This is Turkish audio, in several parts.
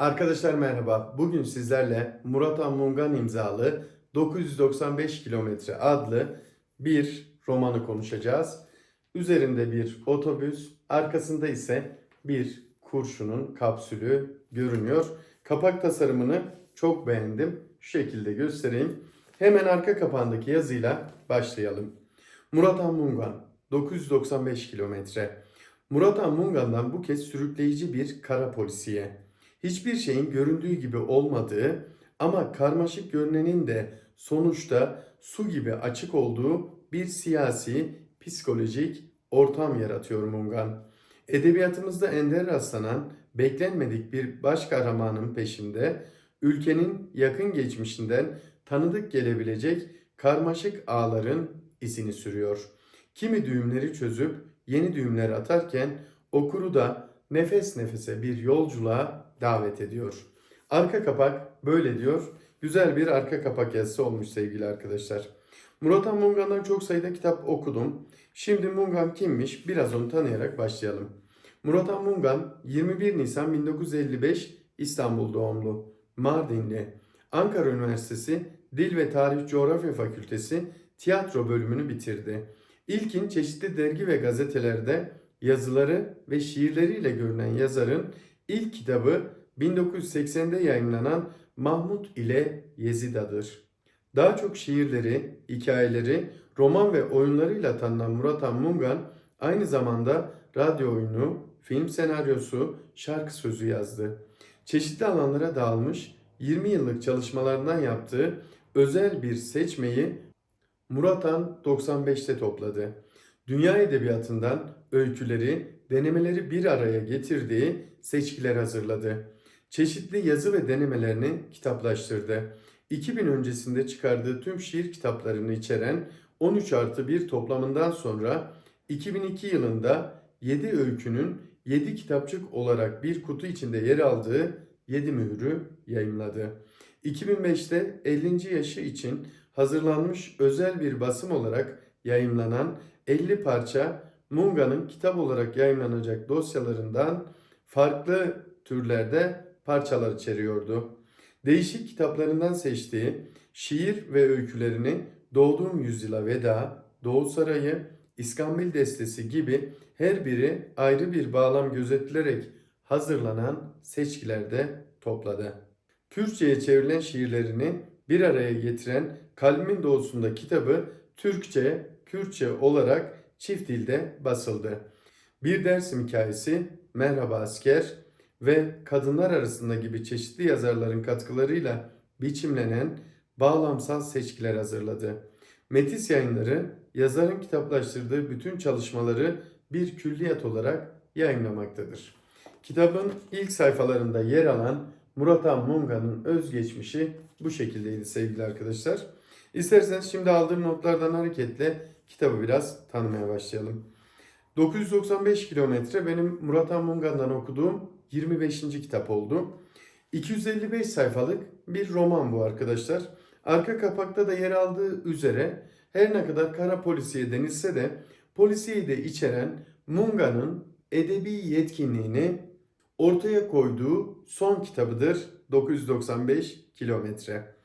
Arkadaşlar merhaba. Bugün sizlerle Murat Han Mungan imzalı 995 kilometre adlı bir romanı konuşacağız. Üzerinde bir otobüs, arkasında ise bir kurşunun kapsülü görünüyor. Kapak tasarımını çok beğendim. Şu şekilde göstereyim. Hemen arka kapağındaki yazıyla başlayalım. Murat Han Mungan 995 kilometre. Murat Han Mungan'dan bu kez sürükleyici bir kara polisiye. Hiçbir şeyin göründüğü gibi olmadığı ama karmaşık görünenin de sonuçta su gibi açık olduğu bir siyasi, psikolojik ortam yaratıyor Mungan. Edebiyatımızda ender rastlanan beklenmedik bir baş kahramanın peşinde ülkenin yakın geçmişinden tanıdık gelebilecek karmaşık ağların izini sürüyor. Kimi düğümleri çözüp yeni düğümler atarken okuru da nefes nefese bir yolculuğa davet ediyor. Arka kapak böyle diyor. Güzel bir arka kapak yazısı olmuş sevgili arkadaşlar. Murat Mungan'dan çok sayıda kitap okudum. Şimdi Mungan kimmiş? Biraz onu tanıyarak başlayalım. Murat Mungan 21 Nisan 1955 İstanbul doğumlu. Mardinli. Ankara Üniversitesi Dil ve Tarih Coğrafya Fakültesi tiyatro bölümünü bitirdi. İlkin çeşitli dergi ve gazetelerde yazıları ve şiirleriyle görünen yazarın ilk kitabı 1980'de yayınlanan Mahmut ile Yezida'dır. Daha çok şiirleri, hikayeleri, roman ve oyunlarıyla tanınan Murat Han Mungan aynı zamanda radyo oyunu, film senaryosu, şarkı sözü yazdı. Çeşitli alanlara dağılmış 20 yıllık çalışmalarından yaptığı özel bir seçmeyi Murat Han 95'te topladı. Dünya edebiyatından öyküleri, denemeleri bir araya getirdiği seçkiler hazırladı. Çeşitli yazı ve denemelerini kitaplaştırdı. 2000 öncesinde çıkardığı tüm şiir kitaplarını içeren 13 artı 1 toplamından sonra 2002 yılında 7 öykünün 7 kitapçık olarak bir kutu içinde yer aldığı 7 mührü yayımladı. 2005'te 50. yaşı için hazırlanmış özel bir basım olarak yayımlanan 50 parça Munga'nın kitap olarak yayınlanacak dosyalarından farklı türlerde parçalar içeriyordu. Değişik kitaplarından seçtiği şiir ve öykülerini Doğduğum Yüzyıla Veda, Doğu Sarayı, İskambil Destesi gibi her biri ayrı bir bağlam gözetilerek hazırlanan seçkilerde topladı. Kürtçe'ye çevrilen şiirlerini bir araya getiren Kalbimin Doğusunda kitabı Türkçe, Kürtçe olarak çift dilde basıldı. Bir Dersim Hikayesi, Merhaba Asker ve Kadınlar Arasında gibi çeşitli yazarların katkılarıyla biçimlenen bağlamsal seçkiler hazırladı. Metis yayınları yazarın kitaplaştırdığı bütün çalışmaları bir külliyat olarak yayınlamaktadır. Kitabın ilk sayfalarında yer alan Murat Han Munga'nın özgeçmişi bu şekildeydi sevgili arkadaşlar. İsterseniz şimdi aldığım notlardan hareketle kitabı biraz tanımaya başlayalım. 995 kilometre benim Murat Han Mungan'dan okuduğum 25. kitap oldu. 255 sayfalık bir roman bu arkadaşlar. Arka kapakta da yer aldığı üzere her ne kadar kara polisiye denilse de polisiyeyi de içeren Munga'nın edebi yetkinliğini ortaya koyduğu son kitabıdır 995 kilometre.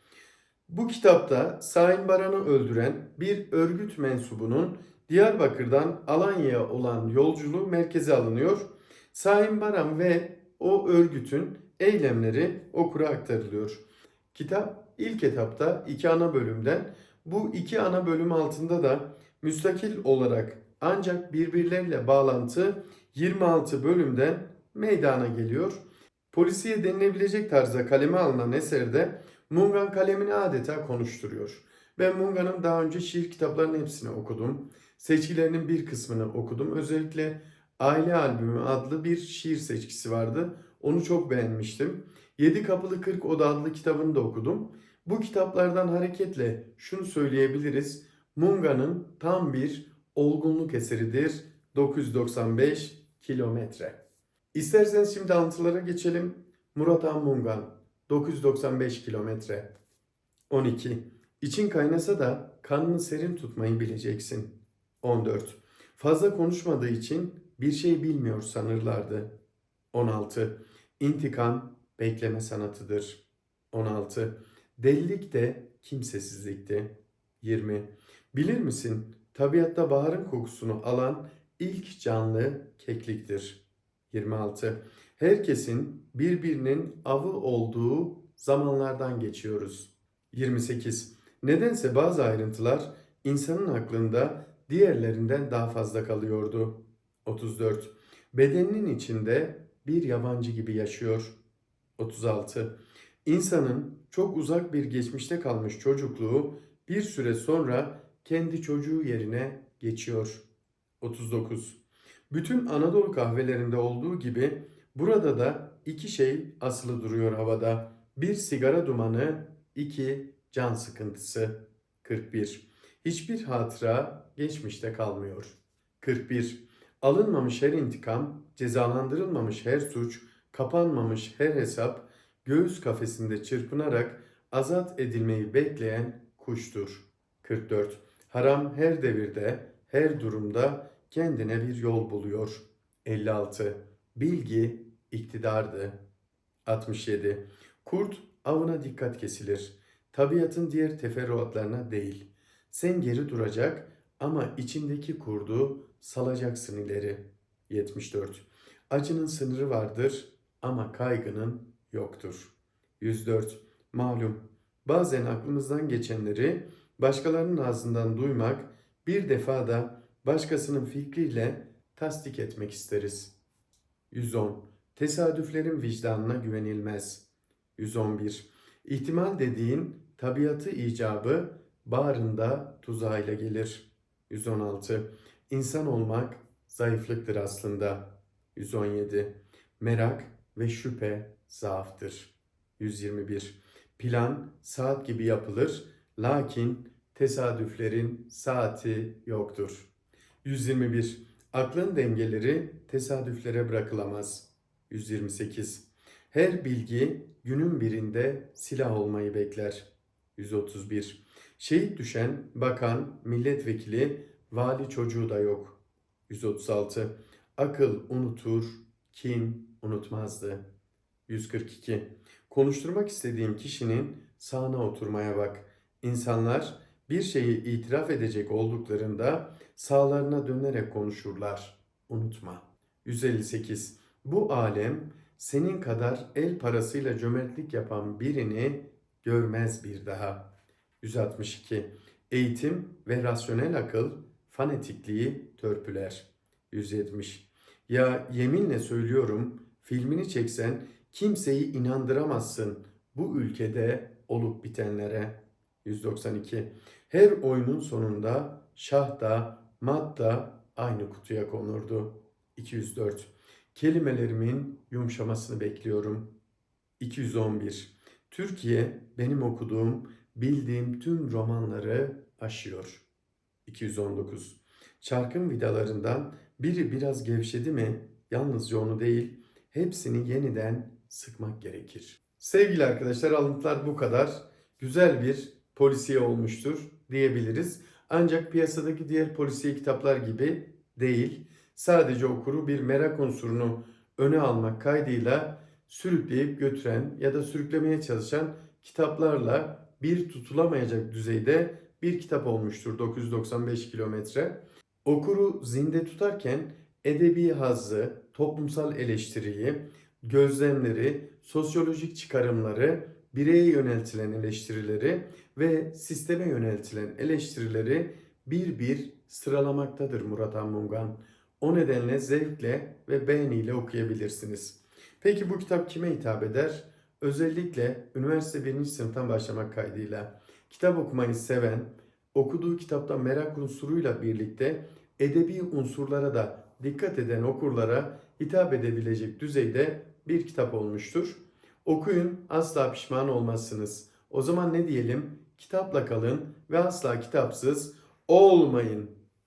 Bu kitapta Sahin Baran'ı öldüren bir örgüt mensubunun Diyarbakır'dan Alanya'ya olan yolculuğu merkeze alınıyor. Sahin Baran ve o örgütün eylemleri okura aktarılıyor. Kitap ilk etapta iki ana bölümden, bu iki ana bölüm altında da müstakil olarak ancak birbirleriyle bağlantı 26 bölümden meydana geliyor. Polisiye denilebilecek tarzda kaleme alınan eserde Mungan kalemini adeta konuşturuyor. Ben Munga'nın daha önce şiir kitaplarının hepsini okudum. Seçkilerinin bir kısmını okudum. Özellikle Aile Albümü adlı bir şiir seçkisi vardı. Onu çok beğenmiştim. Yedi Kapılı 40 Oda adlı kitabını da okudum. Bu kitaplardan hareketle şunu söyleyebiliriz. Munga'nın tam bir olgunluk eseridir. 995 kilometre. İsterseniz şimdi alıntılara geçelim. Murat Han Mungan 995 kilometre. 12. İçin kaynasa da kanını serin tutmayı bileceksin. 14. Fazla konuşmadığı için bir şey bilmiyor sanırlardı. 16. İntikam bekleme sanatıdır. 16. Delilik de kimsesizlikti. 20. Bilir misin, tabiatta baharın kokusunu alan ilk canlı kekliktir. 26. Herkesin birbirinin avı olduğu zamanlardan geçiyoruz. 28. Nedense bazı ayrıntılar insanın aklında diğerlerinden daha fazla kalıyordu. 34. Bedeninin içinde bir yabancı gibi yaşıyor. 36. İnsanın çok uzak bir geçmişte kalmış çocukluğu bir süre sonra kendi çocuğu yerine geçiyor. 39. Bütün Anadolu kahvelerinde olduğu gibi burada da iki şey asılı duruyor havada. Bir sigara dumanı, iki can sıkıntısı. 41. Hiçbir hatıra geçmişte kalmıyor. 41. Alınmamış her intikam, cezalandırılmamış her suç, kapanmamış her hesap, göğüs kafesinde çırpınarak azat edilmeyi bekleyen kuştur. 44. Haram her devirde, her durumda kendine bir yol buluyor. 56. Bilgi iktidardı. 67. Kurt avına dikkat kesilir. Tabiatın diğer teferruatlarına değil. Sen geri duracak ama içindeki kurdu salacaksın ileri. 74. Acının sınırı vardır ama kaygının yoktur. 104. Malum bazen aklımızdan geçenleri başkalarının ağzından duymak bir defa da başkasının fikriyle tasdik etmek isteriz. 110. Tesadüflerin vicdanına güvenilmez. 111. İhtimal dediğin tabiatı icabı bağrında tuzağıyla gelir. 116. İnsan olmak zayıflıktır aslında. 117. Merak ve şüphe zaaftır. 121. Plan saat gibi yapılır lakin tesadüflerin saati yoktur. 121. Aklın dengeleri tesadüflere bırakılamaz. 128. Her bilgi günün birinde silah olmayı bekler. 131. Şehit düşen bakan, milletvekili, vali çocuğu da yok. 136. Akıl unutur, kin unutmazdı. 142. Konuşturmak istediğim kişinin sağına oturmaya bak. İnsanlar bir şeyi itiraf edecek olduklarında sağlarına dönerek konuşurlar. Unutma. 158. Bu alem senin kadar el parasıyla cömertlik yapan birini görmez bir daha. 162. Eğitim ve rasyonel akıl fanatikliği törpüler. 170. Ya yeminle söylüyorum filmini çeksen kimseyi inandıramazsın bu ülkede olup bitenlere. 192. Her oyunun sonunda şah da mat da aynı kutuya konurdu. 204. Kelimelerimin yumuşamasını bekliyorum. 211. Türkiye benim okuduğum, bildiğim tüm romanları aşıyor. 219. Çarkın vidalarından biri biraz gevşedi mi yalnızca onu değil hepsini yeniden sıkmak gerekir. Sevgili arkadaşlar alıntılar bu kadar. Güzel bir polisiye olmuştur diyebiliriz. Ancak piyasadaki diğer polisiye kitaplar gibi değil. Sadece okuru bir merak unsurunu öne almak kaydıyla sürükleyip götüren ya da sürüklemeye çalışan kitaplarla bir tutulamayacak düzeyde bir kitap olmuştur 995 kilometre. Okuru zinde tutarken edebi hazzı, toplumsal eleştiriyi, gözlemleri, sosyolojik çıkarımları, bireye yöneltilen eleştirileri ve sisteme yöneltilen eleştirileri bir bir sıralamaktadır Murat Anmungan. O nedenle zevkle ve beğeniyle okuyabilirsiniz. Peki bu kitap kime hitap eder? Özellikle üniversite 1. sınıftan başlamak kaydıyla kitap okumayı seven, okuduğu kitapta merak unsuruyla birlikte edebi unsurlara da dikkat eden okurlara hitap edebilecek düzeyde bir kitap olmuştur. Okuyun asla pişman olmazsınız. O zaman ne diyelim? Kitapla kalın ve asla kitapsız olmayın.